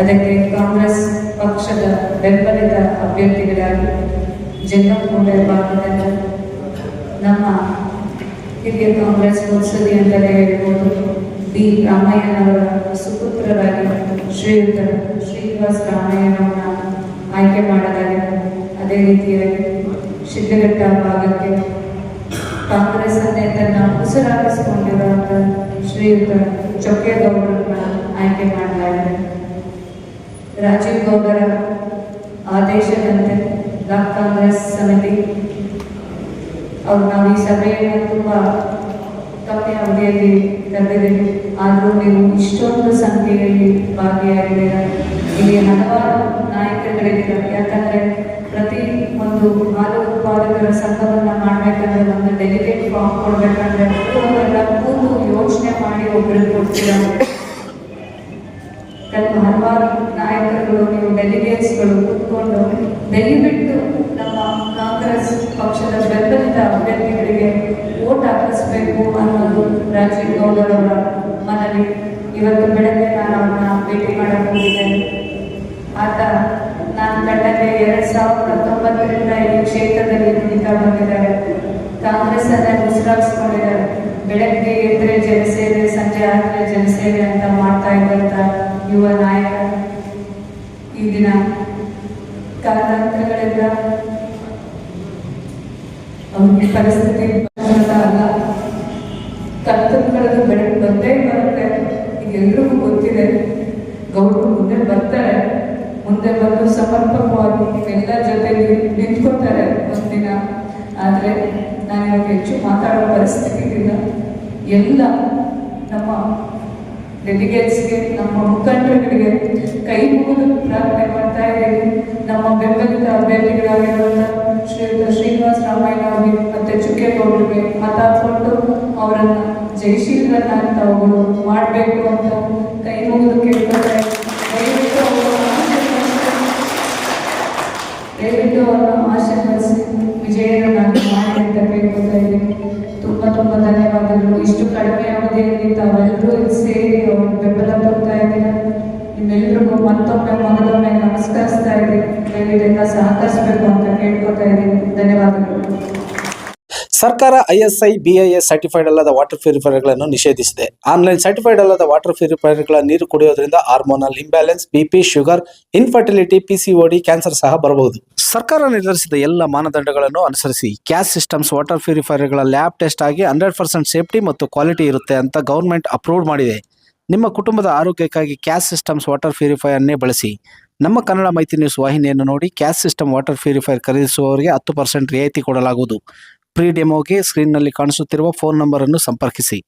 ಅದಕ್ಕೆ ಕಾಂಗ್ರೆಸ್ ಪಕ್ಷದ ಬೆಂಬಲಿತ ಅಭ್ಯರ್ಥಿಗಳಾಗಿ ಜಂಗಮೂಲೆ ಭಾಗದಿಂದ ನಮ್ಮ ಹಿರಿಯ ಕಾಂಗ್ರೆಸ್ ಮುತ್ಸದಿ ಅಂತಲೇ ಹೇಳ್ಬೋದು. ಬಿ ರಾಮಯ್ಯನವರ ಸುಪುತ್ರರಾಗಿ ಶ್ರೀಯುತ ಶ್ರೀನಿವಾಸ ರಾಮಯ್ಯನವರನ್ನ ಆಯ್ಕೆ ಮಾಡಲಾಗಿದೆ. ಅದೇ ರೀತಿಯಾಗಿ ಶಿಡ್ಲಘಟ್ಟ ಭಾಗಕ್ಕೆ ಕಾಂಗ್ರೆಸ್ ಅನ್ನೇ ತನ್ನ ಉಸಿರಾಗಿಸಿಕೊಂಡಿರುವಂಥ ಶ್ರೀಯುತ ಚೊಕ್ಕೇಗೌಡರನ್ನ ಆಯ್ಕೆ ಮಾಡಲಾಗಿದೆ. ರಾಜೀವ್ ಗೌಡರ ಆದೇಶದಂತೆ ಬ್ಲಾಕ್ ಕಾಂಗ್ರೆಸ್ ಸಮಿತಿ. ಅವ್ರು ನಾವು ಈ ಸಭೆಯನ್ನು ತುಂಬ ಕಮ್ಮಿ ಅವಧಿಯಲ್ಲಿ ಕರೆದಿದ್ದೀವಿ. ಆದರೂ ನೀವು ಇಷ್ಟೊಂದು ಸಂಖ್ಯೆಯಲ್ಲಿ ಭಾಗಿಯಾಗಿದ್ದೀರ. ಇಲ್ಲಿ ಹಲವಾರು ನಾಯಕರುಗಳಿದ್ದೀರ. ಯಾಕಂದರೆ ಪ್ರತಿ ಒಂದು ಹಾಲು ಉತ್ಪಾದಕರ ಸಂಘವನ್ನು ಮಾಡಬೇಕಂದ್ರೆ ಒಂದು ಡೆಲಿಗೇಟ್ ಫಾರ್ಮ್ ಕೊಡಬೇಕಂದ್ರೆ ಕೂತು ಯೋಚನೆ ಮಾಡಿ ಒಬ್ಬರಿಗೆ ಕೊಡ್ತೀರಾ? ಕೆಲವು ಹಲವಾರು ನಾಯಕರುಗಳು, ನೀವು ಡೆಲಿಗೇಟ್ಸ್ಗಳು ಕೂತ್ಕೊಂಡು ದಯವಿಟ್ಟು ನಮ್ಮ ಕಾಂಗ್ರೆಸ್ ಪಕ್ಷದ ಬೆಂಬಲಿತ ಅಭ್ಯರ್ಥಿಗಳಿಗೆ ಓಟ್ ಹಾಕಿಸ್ಬೇಕು ಅನ್ನೋದು ರಾಜೀವ್ ಗೌಡರವರ ಮನವಿ. ಇವತ್ತು ಬೆಳಗ್ಗೆ ನಾನು ಅವ್ರನ್ನ ಭೇಟಿ ಮಾಡಕ್ಕೆ ಹೋಗಿದ್ದೇನೆ. ಆತ ನಾನು ಕಂಡಂತೆ ಎರಡ್ ಸಾವಿರದ ಹತ್ತೊಂಬತ್ತರಿಂದ ಈ ಕ್ಷೇತ್ರದಲ್ಲಿ ದುಡಿತಾ ಬಂದಿದ್ದಾರೆ. ಕಾಂಗ್ರೆಸ್ ಅನ್ನ ಉಸಿರಾಗಿಸ್ಕೊಂಡಿದ್ದಾರೆ ನಾಯಕ, ಇಂದಿನ ದಿನ ಕಾರಣಾಂತರಗಳಿಂದ ಅವನಿಗೆ ಪರಿಸ್ಥಿತಿ ಅಲ್ಲ. ಕರ್ತವ್ಯಗಳದ್ದು ಬೆಳಕು ಬಂದೇ ಬರುತ್ತೆ. ಈಗ ಎಲ್ರಿಗೂ ಗೊತ್ತಿದೆ ಗೌರವ ಮುಂದೆ ಬರ್ತಾರೆ. ಮುಂದೆ ಬಂದು ಸಮರ್ಪಕವಾಗಿ ನಿಮ್ಮೆಲ್ಲ ಜೊತೆಗೆ ನಿಂತ್ಕೊತಾರೆ ಒಂದಿನ. ಆದರೆ ನಾನು ಇವಾಗ ಹೆಚ್ಚು ಮಾತಾಡೋ ಪರಿಸ್ಥಿತಿ ಇಲ್ಲ ಎಲ್ಲ ನಮ್ಮ ಡೆಲಿಗೇಟ್ಸ್ಗೆ ನಮ್ಮ ಮುಖಂಡರುಗಳಿಗೆ ಕೈ ಮುಗಿದು ಪ್ರಾರ್ಥನೆ ಮಾಡ್ತಾ ಇದ್ದೀನಿ. ನಮ್ಮ ಬೆಂಬಲಿತ ಅಭ್ಯರ್ಥಿಗಳಾಗಿರುವಂಥ ಶ್ರೀಯುತ ಶ್ರೀನಿವಾಸ ರಾಮಯ್ಯ ಅವರಿಗೆ ಮತ್ತೆ ಮತ ಕೊಟ್ಟು ಅವರನ್ನ ಜಯಶೀಲರನ್ನಾಗಿ ತಗೊಂಡು ಮಾಡಬೇಕು ಅಂತ ಕೈ ಮುಗಿದು ಕೇಳ್ತಾರೆ ದಯವಿಟ್ಟು ದಯವಿಟ್ಟು ಅವರನ್ನು ಆಶೀರ್ವದಿಸಿ ವಿಜಯರನ್ನಾಗಿ ಮಾಡಿ ಅಂತ ಕೇಳ್ಕೊತಾ ಇದ್ದೀನಿ. ತುಂಬ ತುಂಬ ಧನ್ಯವಾದಗಳು. ಇಷ್ಟು ಕಡಿಮೆ ಅವಧಿಯಲ್ಲಿ ತಾವೆಲ್ಲರೂ ಸೇರಿ ನಿಮ್ಮೆಲ್ರಿಗೂ ಮತ್ತೊಮ್ಮೆ ಮೊದಲೊಮ್ಮೆ ನಮಸ್ಕರಿಸ್ತಾ ಇದ್ದೀನಿ. ಇದರಿಂದ ಸಹಕರಿಸಬೇಕು ಅಂತ ಕೇಳ್ಕೊತಾ ಇದ್ದೀನಿ. ಧನ್ಯವಾದಗಳು. ಸರ್ಕಾರ ಐಎಸ್ಐ ಬಿಐಎಸ್ ಸರ್ಟಿಫೈಡ್ ಅಲ್ಲದ ವಾಟರ್ ಪ್ಯೂರಿಫೈರ್ಗಳನ್ನು ನಿಷೇಧಿಸಿದೆ. ಆನ್ಲೈನ್ ಸರ್ಟಿಫೈಡ್ ಅಲ್ಲದ ವಾಟರ್ ಪ್ಯೂರಿಫೈರ್ಗಳ ನೀರು ಕುಡಿಯೋದ್ರಿಂದ hormonal imbalance BP sugar, infertility PCOD cancer ಸಹ ಬರಬಹುದು. ಸರ್ಕಾರ ನಿರ್ಧರಿಸಿದ ಎಲ್ಲ ಮಾನದಂಡಗಳನ್ನು ಅನುಸರಿಸಿ ಕ್ಯಾಸ್ ಸಿಸ್ಟಮ್ಸ್, ವಾಟರ್ ಪ್ಯೂರಿಫೈರ್ಗಳ ಲ್ಯಾಬ್ ಟೆಸ್ಟ್ ಆಗಿ ಹಂಡ್ರೆಡ್ ಪರ್ಸೆಂಟ್ ಸೇಫ್ಟಿ ಮತ್ತು ಕ್ವಾಲಿಟಿ ಇರುತ್ತೆ ಅಂತ ಗೌರ್ಮೆಂಟ್ ಅಪ್ರೂವ್ ಮಾಡಿದೆ. ನಿಮ್ಮ ಕುಟುಂಬದ ಆರೋಗ್ಯಕ್ಕಾಗಿ ಕ್ಯಾಸ್ ಸಿಸ್ಟಮ್ಸ್ ವಾಟರ್ ಪ್ಯೂರಿಫೈಯರ್ನೇ ಬಳಸಿ. ನಮ್ಮ ಕನ್ನಡ ಮೈತ್ರಿ ನ್ಯೂಸ್ ವಾಹಿನಿಯನ್ನು ನೋಡಿ ಕ್ಯಾಸ್ ಸಿಸ್ಟಮ್ ವಾಟರ್ ಪ್ಯೂರಿಫೈರ್ ಖರೀದಿಸುವವರಿಗೆ ಹತ್ತು ಪರ್ಸೆಂಟ್ ರಿಯಾಯಿತಿ ಕೊಡಲಾಗುವುದು. ಪ್ರೀ ಡೆಮೋಗೆ ಸ್ಕ್ರೀನ್ನಲ್ಲಿ ಕಾಣಿಸುತ್ತಿರುವ ಫೋನ್ ನಂಬರನ್ನು ಸಂಪರ್ಕಿಸಿ.